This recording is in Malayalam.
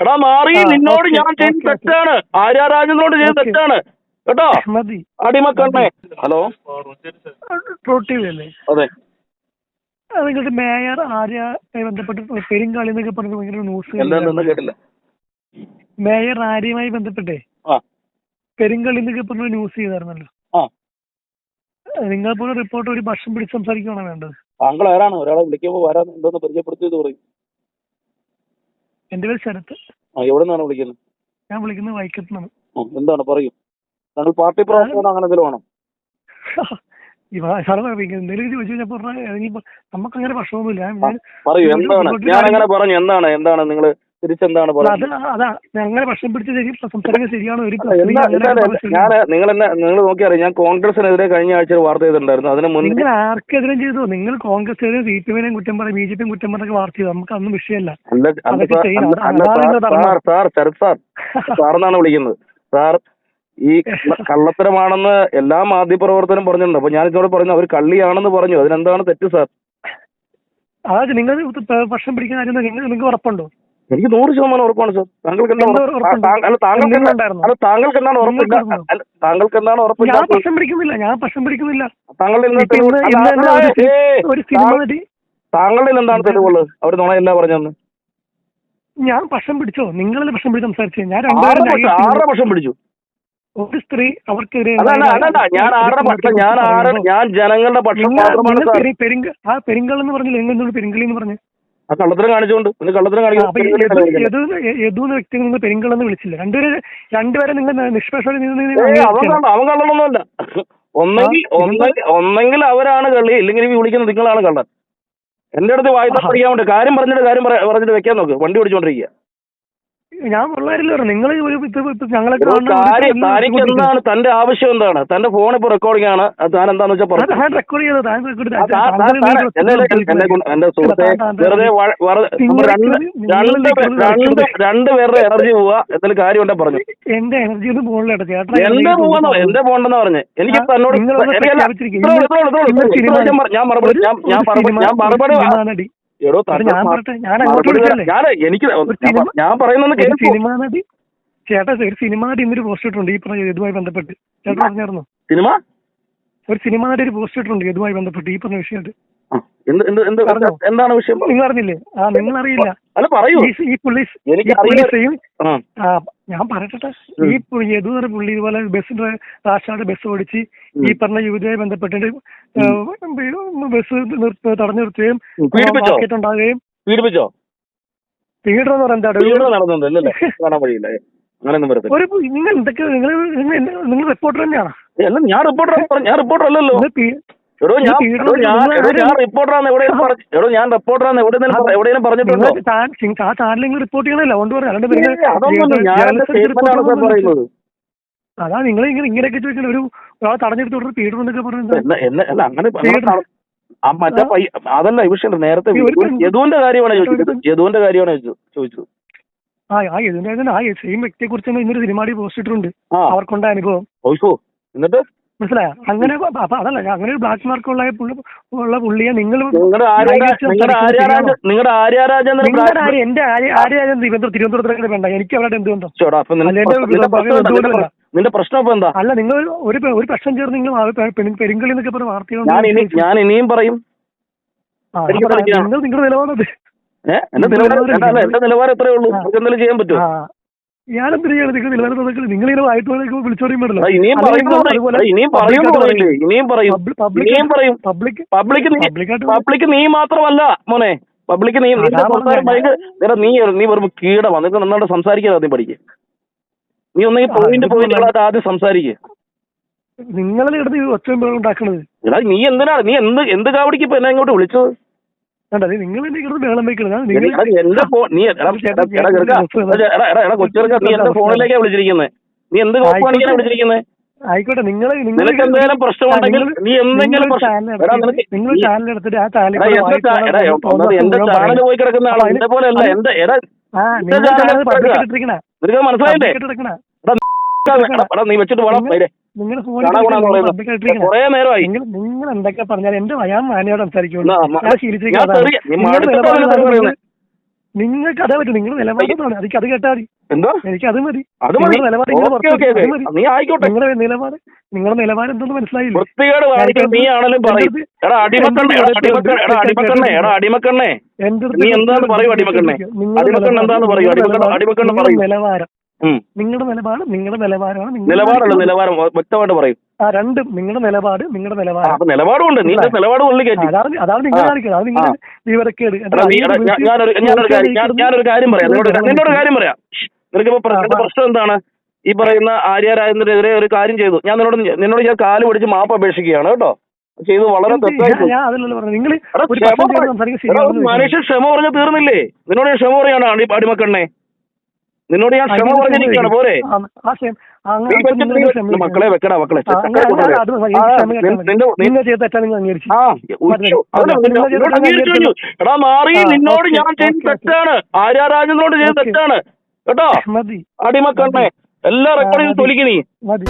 എടാ മാറി നിന്നോട് ഞാൻ ചെയ്ത. തെറ്റാണ്. ആര്യാരാജനോട് ചെയ്ത ഓക്കേ. തെറ്റാണ്. കേട്ടോ? മതി. അടിമക്കണ്ണേ. ഹലോ? അതെ. നിങ്ങളുടെ മേയർ ആര്യയുമായി ബന്ധപ്പെട്ട് പെരുങ്കാളി എന്നൊക്കെ പറഞ്ഞ് ഭയങ്കര ന്യൂസ് കേട്ടില്ല. മേയർ ആര്യമായി ബന്ധപ്പെട്ടേ പെരുങ്കളി എന്നൊക്കെ പറഞ്ഞ ന്യൂസ് ചെയ്തായിരുന്നല്ലോ. ആ. നിങ്ങൾ പോലെ റിപ്പോർട്ട് ഒരു ഭക്ഷണം പിടിച്ച് സംസാരിക്കുകയാണ് വേണ്ടത്? താങ്കൾ ആരാണ്? ഒരാളെ വിളിക്കുമ്പോൾ വരാൻ എന്തോന്ന് പരിചയപ്പെടുത്തിയത് പറയും. എന്റെ പേര് ശരത്ത് എവിടെന്നാണ് എവിടെ നിന്നാണ് വിളിക്കുന്നത്? ഞാൻ വിളിക്കുന്നത് വൈക്കത്ത് നിന്നാണ് എന്താണ് പറയൂ? താങ്കൾ പാർട്ടി പ്രവർത്തനം അങ്ങനെ എന്തെങ്കിലും ആണോ? എന്തെങ്കിലും ചോദിച്ചു കഴിഞ്ഞാൽ പറഞ്ഞാൽ നമുക്ക് അങ്ങനെ പ്രശ്നമൊന്നുമില്ല. ഞാൻ- പറയൂ എന്താണ്? ഞാൻ അങ്ങനെ പറഞ്ഞു എന്താണ് എന്താണ് നിങ്ങൾ തിരിച്ചെന്താണ് അങ്ങനെ ഭക്ഷണം പിടിച്ച് സംസാരിക്കാൻ ശരിയാണ് ഒരു. ഞാൻ നിങ്ങൾ എന്നെ നിങ്ങൾ നോക്കിയറിയാം ഞാൻ കോൺഗ്രസിനെതിരെ കഴിഞ്ഞ ആഴ്ച ഒരു വാർത്ത ചെയ്തിട്ടുണ്ടായിരുന്നു. അതിന് മുന്നേ നിങ്ങൾ ആർക്കെതിരെ ചെയ്തു. നിങ്ങൾ കോൺഗ്രസിനെയും സി പി എമ്മിനെയും കുറ്റം പറയും ബി ജെ പിയും കുറ്റം പറഞ്ഞൊക്കെ വാർത്ത ചെയ്തു. നമുക്ക് അന്നും വിഷയമല്ല. Sir sir. ശരത് സാർ സാറെന്നാണ് വിളിക്കുന്നത്. സാർ ഈ കള്ള- കള്ളത്തരമാണെന്ന് എല്ലാ മാധ്യമപ്രവർത്തനം പറഞ്ഞിട്ടുണ്ട്. അപ്പൊ ഞാൻ ഇതോടെ പറഞ്ഞു അവർ കള്ളിയാണെന്ന് പറഞ്ഞു. അതിനെന്താണ് തെറ്റ് സാർ? അതായത് നിങ്ങൾ ഭക്ഷണം പിടിക്കുന്ന കാര്യം നിങ്ങൾ നിങ്ങൾക്ക് ഉറപ്പുണ്ടോ? എനിക്ക് നൂറ് ശതമാനം ഉറപ്പാണ് സർ. താങ്കൾക്ക്? അല്ല താങ്കൾക്ക് അല്ല താങ്കൾക്ക് എന്താണ് ഉറപ്പില്ല അല്ല താങ്കൾക്ക് എന്താണ് ഞാൻ ഉറപ്പില്ലാത്തത് പിടിക്കുന്നില്ല ഞാൻ പിടിക്കുന്നില്ല. താങ്കളുടെ എന്താണ് തെളിവുള്ളത് അവർ എന്നാ പറഞ്ഞെന്ന് ഞാൻ ഭക്ഷണം പിടിച്ചോ? നിങ്ങളെ ഭക്ഷണം പിടിച്ച് സംസാരിച്ചു? ഞാൻ രണ്ടുപേരും പക്ഷം പക്ഷം പിടിച്ചു? ഒരു സ്ത്രീ അവർക്കെതിരെ ഞാൻ ആറര പക്ഷം ഞാൻ ഞാൻ ജനങ്ങളുടെ പക്ഷം മാത്രമാണ് ആ പെരിങ്കൾ എന്ന് പറഞ്ഞില്ല? നിങ്ങൾ എന്തുകൊണ്ട് പെരിങ്കളി എന്ന് പറഞ്ഞു? ആ കള്ളത്തരം കാണിച്ചുകൊണ്ട് പിന്നെ കള്ളത്തരം കാണിക്കുന്നു എന്ന് വിളിച്ചില്ല. രണ്ടുപേരെ രണ്ടുപേരെ നിങ്ങൾ നിഷ്പക്ഷമായി അവൻ കള്ളനൊന്നുമല്ല. ഒന്നെങ്കിൽ ഒന്നെങ്കിൽ അവരാണ് കള്ളി. ഇല്ലെങ്കിൽ വിളിക്കുന്നത് നിങ്ങളാണ് കള്ളൻ. എന്റെ അടുത്ത് വായ്പ അറിയാൻ കാര്യം പറഞ്ഞിട്ട് കാര്യം പറഞ്ഞിട്ട് വെക്കാൻ നോക്ക്. വണ്ടി ഓടിച്ചോണ്ടിരിക്കുക. ഞാൻ പറഞ്ഞു നിങ്ങൾ ഒരു ഇത് ഇത് ഞങ്ങളൊക്കെ താനിക്ക് എന്താണ്? തന്റെ ആവശ്യം എന്താണ്? തന്റെ ഫോൺ ഇപ്പൊ റെക്കോർഡിംഗ് ആണ്. താൻ എന്താന്ന് വെച്ചാൽ പറഞ്ഞു റെക്കോർഡ് ചെയ്തോ? താൻ റെക്കോർഡ് എന്റെ സുഹൃത്തെ വെറുതെ രണ്ട് രണ്ട് പേരുടെ എനർജി പോവുക എന്തെങ്കിലും കാര്യം ഉണ്ടെ പറഞ്ഞു. എന്റെ എനർജി ഒന്നും പോകണില്ല ചേട്ടാ എന്റെ പോവാന്നോ? എന്റെ പോകണ്ടെന്ന് പറഞ്ഞു? എനിക്ക് തന്നോട്. ഞാൻ മറുപടി ഞാൻ മറുപടി ഞാൻ മറുപടി. എടോ ഞാൻ എനിക്ക് ഞാൻ കേൾക്കൂ. സിനിമ നടി ചേട്ടാ ഒരു സിനിമ നടി ഇന്നൊരു പോസ്റ്റ് ഇട്ടുണ്ട് ഈ പറഞ്ഞ ഇതുമായി ബന്ധപ്പെട്ട്. ചേട്ടാ പറഞ്ഞായിരുന്നു? സിനിമ? ഒരു സിനിമ നടി ഒരു പോസ്റ്റ് ഇട്ടുണ്ട് ഇതുമായി ബന്ധപ്പെട്ട് ഈ പറഞ്ഞ വിഷയമായിട്ട്. ആ, എന്ത് എന്ത് എന്ത് എന്താണ് വിഷയം? നിങ്ങൾ അറിഞ്ഞില്ലേ? ആ നിങ്ങൾ അറിയില്ല അല്ല പറയൂ. ഈ ഈ പുള്ളി എനിക്ക് ഞാൻ പറയട്ടെ ഈ യദു എന്ന പുള്ളി ഇതുപോലെ ബസ് രാഷ്ട്രീയ ബസ് ഓടിച്ച് ഈ പറഞ്ഞ യുവതിയുമായി ബന്ധപ്പെട്ടിട്ട് ബസ് തടഞ്ഞു നിർത്തുകയും? മാർക്കറ്റ് ഉണ്ടാകുകയും പീഡിപ്പിച്ചോ പീഡനം വരത്തില്ല. ഒരു നിങ്ങൾ എന്തൊക്കെ നിങ്ങൾ നിങ്ങൾ- റിപ്പോർട്ടർ തന്നെയാണ്? ഞാൻ റിപ്പോർട്ടർ ഞാൻ റിപ്പോർട്ടർ അല്ലല്ലോ. എടോ ഞാൻ എടോ ഞാൻ എടോ ഞാൻ റിപ്പോർട്ടറാന്ന് എവിടെയും പറഞ്ഞു എടോ ഞാൻ റിപ്പോർട്ടറാന്ന് എവിടെയെങ്കിലും എവിടെയും പറഞ്ഞിട്ടുണ്ടോ? നിങ്ങൾ താൻ സിംഗ് ആ ചാനൽ നിങ്ങൾ റിപ്പോർട്ട് അതുകൊണ്ട് അതൊന്നുമല്ല. ഞാൻ സ്റ്റേറ്റ്മെന്റ് പറയുന്നത്? അതാ നിങ്ങൾ ഇങ്ങനെ ഇങ്ങനെയൊക്കെ ചോദിക്കുന്നത് ഒരു ഒരാൾ തടഞ്ഞെടുത്ത് തുടർന്ന് പീഡനം എന്നൊക്കെ അല്ല അങ്ങനെ ആ മറ്റേ പയ്യ അതല്ല വിഷയം നേരത്തെ യദുവിന്റെ കാര്യമാണ് ചോദിച്ചത്. യദുവിന്റെ കാര്യമാണ് ചോദിച്ചത്. ആ ആ ഇതിന്റെ ആ സെയിം വ്യക്തിയെ കുറിച്ച് ഇന്നൊരു സിനിമാടി പോസ്റ്റ് ഇട്ടിട്ടുണ്ട്. അവർക്കുണ്ടായ അനുഭവം. എന്നിട്ട്? മനസ്സിലായോ? അങ്ങനെ അപ്പൊ അതല്ല അങ്ങനെ ഒരു ബ്ലാക്ക് മാർക്ക് ഉള്ള പുള്ളി ഉള്ള പുള്ളിയെ നിങ്ങൾ നിങ്ങളുടെ ആര്യ എന്റെ ആര്യരാജൻ ആര്യാജൻ തിരുവനന്തപുരം തിരുവനന്തപുരത്തേക്ക് വേണ്ട. എനിക്ക് അവരുടെ എന്ത് ബന്ധം നിന്റെ പ്രശ്നം- എന്താ? ഇപ്പൊ അല്ല നിങ്ങൾ ഒരു ഒരു പ്രശ്നം ചേർന്ന് നിങ്ങൾ പെരുങ്കളി എന്നൊക്കെ പറഞ്ഞ വാർത്തകൾ ഞാൻ ഇനി ഞാൻ ഇനിയും പറയും. നിങ്ങൾ നിങ്ങളുടെ നിലപാടത് എന്റെ നിലപാട് നിലവാരം എത്രയേ ഉള്ളൂ. എന്തെങ്കിലും ചെയ്യാൻ പറ്റുമോ? ഞാനും തിരികെയാണ് നിങ്ങൾ തന്നേക്കൽ നിങ്ങൾ ഇങ്ങനെ വായിട്ട് വിളിച്ചോറിയും എടാ, ഇനിയും പറയും പബ്ലിക് പബ്ലിക് നീ പബ്ലിക് നീ മാത്രമല്ല മോനെ. പബ്ലിക് നീ നീ നീ വെറും കീട വന്നിട്ട് നന്നായിട്ട് സംസാരിക്കാതെ ആദ്യം പഠിക്കുക നീ ഒന്നെങ്കിൽ പോയിന്റ് പോയിന്റുകളായിട്ട് ആദ്യം സംസാരിക്കുക നിങ്ങളുടെ അടുത്ത് ഒറ്റ ബഹളവും ഉണ്ടാക്കണത്? നീ എന്തിനാ നീ എന്ത് എന്ത് കാവടിക്ക് ഇപ്പൊ എന്നെ ഇങ്ങോട്ട് വിളിച്ചത്? കണ്ടത് നിങ്ങൾ എന്നെ ബഹളം എന്റെ ഫോൺ നീ നീ എന്റെ ഫോണിലേക്കാ വിളിച്ചിരിക്കുന്നത് നീ എന്ത് വിളിച്ചിരിക്കുന്നത് ആയിക്കോട്ടെ നിങ്ങൾ നിനക്ക് എന്തെങ്കിലും പ്രശ്നമുണ്ടെങ്കിൽ നീ എന്തെങ്കിലും നിങ്ങൾ നീ- ആ ചാനൽ എന്റെ ചാനൽ പോയി കിടക്കുന്ന ആളാ. എന്റെ പോലെ അല്ല എന്റെ നിനക്ക് മനസ്സിലായില്ലേ? നീ വെച്ചിട്ട് പോണം ഇട്ടിരിക്കണ കൊറേ നേരമായി. നിങ്ങൾ എന്തൊക്കെ പറഞ്ഞാൽ എന്റെ ഞാൻ മാനയോട് സംസാരിക്കുള്ളൂ. ഞാൻ ശീലിച്ചിരിക്കുന്നത് നിങ്ങളുടെ നിലപാട്. നിങ്ങൾക്ക് അതേ പറ്റും നിങ്ങൾ നിലപാടാണ് എനിക്ക് അത് കേട്ടാൽ മതി. എന്താ? എനിക്ക് അത് മതി. നിങ്ങളുടെ നിലപാട് നിങ്ങളുടെ നിലപാട് നിങ്ങളുടെ നിലവാരം എന്തെന്ന് മനസ്സിലായില്ലേ? നിലവാരം. നിങ്ങളുടെ നിലപാട് നിങ്ങളുടെ നിലവാരമാണ് നിലപാടുള്ള നിലപാടല്ല നിലവാരം വ്യക്തമായിട്ട് പറയും. ആ രണ്ടും നിങ്ങളുടെ നിലപാട് നിങ്ങളുടെ നിലപാട് നിലവാരം. ഉണ്ട് നിലപാടുണ്ട് നിന്റെ നിലപാട് അതാണ് അതാണ് നിങ്ങൾ. കാണിക്കുന്നത് അത് നിങ്ങളുടെ വിവരക്കേട്. ഞാനൊരു കാര്യം പറയാം. നിന്നോട് കാര്യം പറയാം. നിനക്കിപ്പോ പ്രശ്നം എന്താണ് ഈ പറയുന്ന ആര്യ രാജേന്ദ്രനെതിരെ ഒരു കാര്യം ചെയ്തു. ഞാൻ നിന്നോട് നിന്നോട് ഞാൻ കാൽ പിടിച്ച് മാപ്പ് അപേക്ഷിക്കുകയാണ് കേട്ടോ. ചെയ്ത്. വളരെ ഒരു ക്ഷമ പറഞ്ഞ തീർന്നില്ലേ? നിന്നോട് ഞാൻ ക്ഷമ പറയാണ് അടിമക്കണ്ണേ. നിന്നോട് ഞാൻ ക്ഷമ പറഞ്ഞിരിക്കുകയാണ് പോരെ. മക്കളെ വെക്കടാ മക്കളെ. എടാ മാറി നിന്നോട് ഞാൻ ചെയ്ത്. തെറ്റാണ്. ആര്യാരാജനോട് ചെയ്ത് തെറ്റാണ്. കേട്ടോ? മതി. അടിമക്കണ്ണേ എല്ലാ റെക്കോർഡിലും മതി. തൊലിക്ക് നീ. മതി.